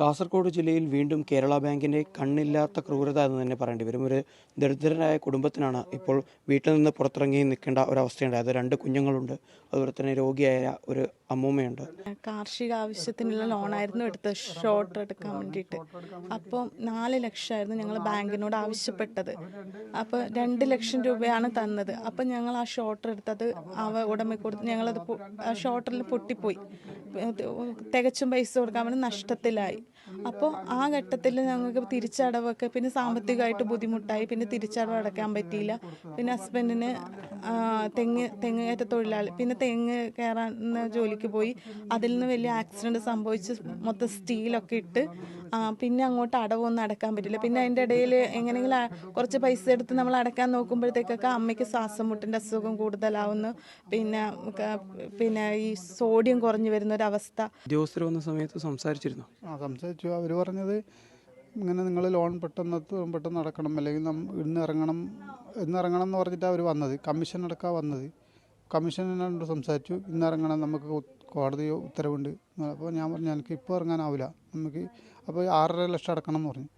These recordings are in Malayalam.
കാസർഗോഡ് ജില്ലയിൽ വീണ്ടും കേരള ബാങ്കിന്റെ കണ്ണില്ലാത്ത ക്രൂരത എന്ന് തന്നെ പറയേണ്ടി വരും. ഒരു ദരിദ്രരായ കുടുംബത്തിനാണ് ഇപ്പോൾ വീട്ടിൽ നിന്ന് പുറത്തിറങ്ങി നിൽക്കേണ്ട ഒരവസ്ഥയുണ്ടായത്. രണ്ട് കുഞ്ഞുങ്ങളുണ്ട്. അതുപോലെ തന്നെ രോഗിയായ ഒരു അമ്മൂമ്മയുണ്ട്. കാർഷിക ആവശ്യത്തിനുള്ള ലോണായിരുന്നു എടുത്തത്. ഷോർട്ട് എടുക്കാൻ വേണ്ടിയിട്ട്. അപ്പോൾ നാല് ലക്ഷമായിരുന്നു ഞങ്ങൾ ബാങ്കിനോട് ആവശ്യപ്പെട്ടത്. അപ്പോൾ രണ്ട് ലക്ഷം രൂപയാണ് തന്നത്. അപ്പോൾ ഞങ്ങൾ ആ ഷോർട്ട് എടുത്തത് അവ ഉടമ കൊടുത്ത് ഞങ്ങളത് ഷോർട്ടറിൽ പൊട്ടിപ്പോയി. തികച്ചും പൈസ കൊടുക്കാൻ വേണ്ടി നഷ്ടത്തിലായി. അപ്പോൾ ആ ഘട്ടത്തിൽ ഞങ്ങൾക്ക് തിരിച്ചടവൊക്കെ പിന്നെ സാമ്പത്തികമായിട്ട് ബുദ്ധിമുട്ടായി പിന്നെ തിരിച്ചടവ് അടക്കാൻ പറ്റിയില്ല. പിന്നെ ഹസ്ബൻഡിന് തെങ്ങ് തെങ്ങ് കയറ്റ തൊഴിലാളി പിന്നെ തെങ്ങ് കയറാൻ ജോലിക്ക് പോയി. അതിൽ നിന്ന് വലിയ ആക്സിഡന്റ് സംഭവിച്ച് മൊത്തം സ്റ്റീലൊക്കെ ഇട്ട് പിന്നെ അങ്ങോട്ട് അടവൊന്നും അടക്കാൻ പറ്റില്ല പിന്നെ അതിന്റെ ഇടയിൽ എങ്ങനെയെങ്കിലും കുറച്ച് പൈസ എടുത്ത് നമ്മൾ അടക്കാൻ നോക്കുമ്പോഴത്തേക്കൊക്കെ അമ്മയ്ക്ക് ശ്വാസം മുട്ടിന്റെ അസുഖം കൂടുതലാവുന്നു. പിന്നെ പിന്നെ ഈ സോഡിയം കുറഞ്ഞു വരുന്ന ഒരു അവസ്ഥ. ഉദ്യോഗസ്ഥർ വന്ന സമയത്ത് സംസാരിച്ചിരുന്നു? സംസാരിച്ചു. അവർ പറഞ്ഞത് ഇങ്ങനെ നിങ്ങൾ ലോൺ പെട്ടെന്ന് പെട്ടെന്ന് അടക്കണം. അല്ലെങ്കിൽ ഇന്ന് ഇറങ്ങണം. ഇന്ന് ഇറങ്ങണം എന്ന് പറഞ്ഞിട്ടാണ് അവർ വന്നത്. കമ്മീഷൻ അടക്കാൻ വന്നത്. കമ്മീഷനോട് സംസാരിച്ചു. ഇന്ന് ഇറങ്ങണം. നമുക്ക് കോടതി ഉത്തരവുണ്ട്. അപ്പോൾ ഞാൻ പറഞ്ഞു എനിക്ക് ഇപ്പോൾ ഇറങ്ങാനാവില്ല നമുക്ക് അപ്പോൾ ആറര ലക്ഷം അടക്കണം എന്ന് പറഞ്ഞു.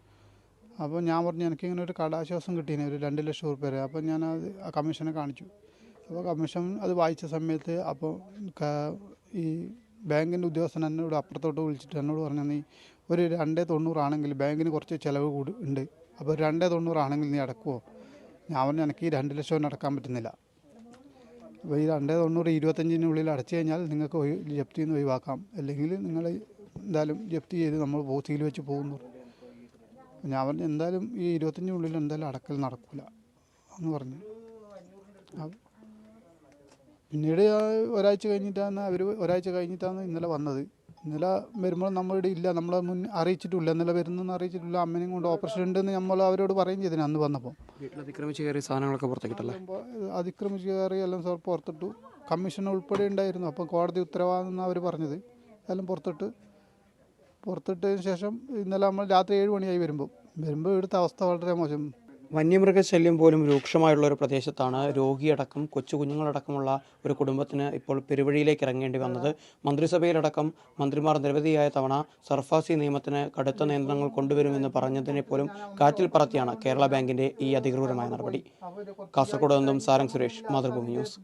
അപ്പോൾ ഞാൻ പറഞ്ഞു എനിക്ക് ഇങ്ങനെ ഒരു കടാശ്വാസം കിട്ടീനെ ഒരു രണ്ട് ലക്ഷം റുപ്യ വരെ. അപ്പോൾ ഞാൻ അത് ആ കമ്മീഷനെ കാണിച്ചു. അപ്പോൾ കമ്മീഷൻ അത് വായിച്ച സമയത്ത് അപ്പോൾ ഈ ബാങ്കിന്റെ ഉദ്യോഗസ്ഥൻ എന്നോട് അപ്പുറത്തോട്ട് വിളിച്ചിട്ട് എന്നോട് പറഞ്ഞു നീ ഒരു രണ്ടേ തൊണ്ണൂറാണെങ്കിൽ ബാങ്കിന് കുറച്ച് ചിലവ് കൂടി ഉണ്ട്. അപ്പോൾ രണ്ടേ തൊണ്ണൂറാണെങ്കിൽ നീ അടക്കുമോ ഞാൻ പറഞ്ഞു എനിക്ക് ഈ രണ്ട് ലക്ഷം അടക്കാൻ പറ്റുന്നില്ല. അപ്പോൾ ഈ രണ്ടേ തൊണ്ണൂറ് ഇരുപത്തഞ്ചിനുള്ളിൽ അടച്ചു കഴിഞ്ഞാൽ നിങ്ങൾക്ക് ജപ്തി നിന്ന് ഒഴിവാക്കാം. അല്ലെങ്കിൽ നിങ്ങൾ എന്തായാലും ജപ്തി ചെയ്ത് നമ്മൾ സീൽ വെച്ച് പോകുന്നു. ഞാൻ പറഞ്ഞു എന്തായാലും ഈ ഇരുപത്തഞ്ചിനുള്ളിൽ എന്തായാലും അടക്കൽ നടക്കില്ല എന്ന് പറഞ്ഞു. പിന്നീട് ഒരാഴ്ച കഴിഞ്ഞിട്ടാണ് അവർ ഒരാഴ്ച കഴിഞ്ഞിട്ടാണ് ഇന്നലെ വന്നത്. ഇന്നലെ വരുമ്പോൾ നമ്മളിവിടെ ഇല്ല നമ്മളെ മുൻ അറിയിച്ചിട്ടില്ല ഇന്നലെ വരുന്നെന്ന് അറിയിച്ചിട്ടില്ല അമ്മനെയും കൊണ്ട് ഓപ്പറേഷൻ ഉണ്ടെന്ന് നമ്മൾ അവരോട് പറയും ചെയ്തിന് അന്ന് വന്നപ്പോൾ. വീട്ടിൽ അതിക്രമിച്ച് കയറി സാധനങ്ങളൊക്കെ പുറത്തേക്കിട്ടല്ലേ? അതിക്രമിച്ച് കയറി എല്ലാം സാർ പുറത്തിട്ടു. കമ്മീഷൻ ഉൾപ്പെടെ ഉണ്ടായിരുന്നു. അപ്പോൾ കോടതി ഉത്തരവാദെന്നാണ് അവർ പറഞ്ഞത്. എല്ലാം പുറത്തിട്ട് പുറത്തിട്ടതിന് ശേഷം ഇന്നലെ നമ്മൾ രാത്രി ഏഴ് മണിയായി വരുമ്പോൾ വരുമ്പോൾ ഇവിടുത്തെ അവസ്ഥ വളരെ മോശം. വന്യമൃഗശല്യം പോലും രൂക്ഷമായുള്ള ഒരു പ്രദേശത്താണ് രോഗിയടക്കം കൊച്ചു കുഞ്ഞുങ്ങളടക്കമുള്ള ഒരു കുടുംബത്തിന് ഇപ്പോൾ പെരുവഴിയിലേക്ക് ഇറങ്ങേണ്ടി വന്നത്. മന്ത്രിസഭയിലടക്കം മന്ത്രിമാർ നിരവധിയായ തവണ സർഫാസി നിയമത്തിന് കടുത്ത നിയന്ത്രണങ്ങൾ കൊണ്ടുവരുമെന്ന് പറഞ്ഞതിനെ പോലും കാറ്റിൽ പറത്തിയാണ് കേരള ബാങ്കിന്റെ ഈ അധികൃതമായ നടപടി. കാസർഗോഡ് നിന്നും സാരംഗ് സുരേഷ് മാതൃഭൂമി ന്യൂസ്.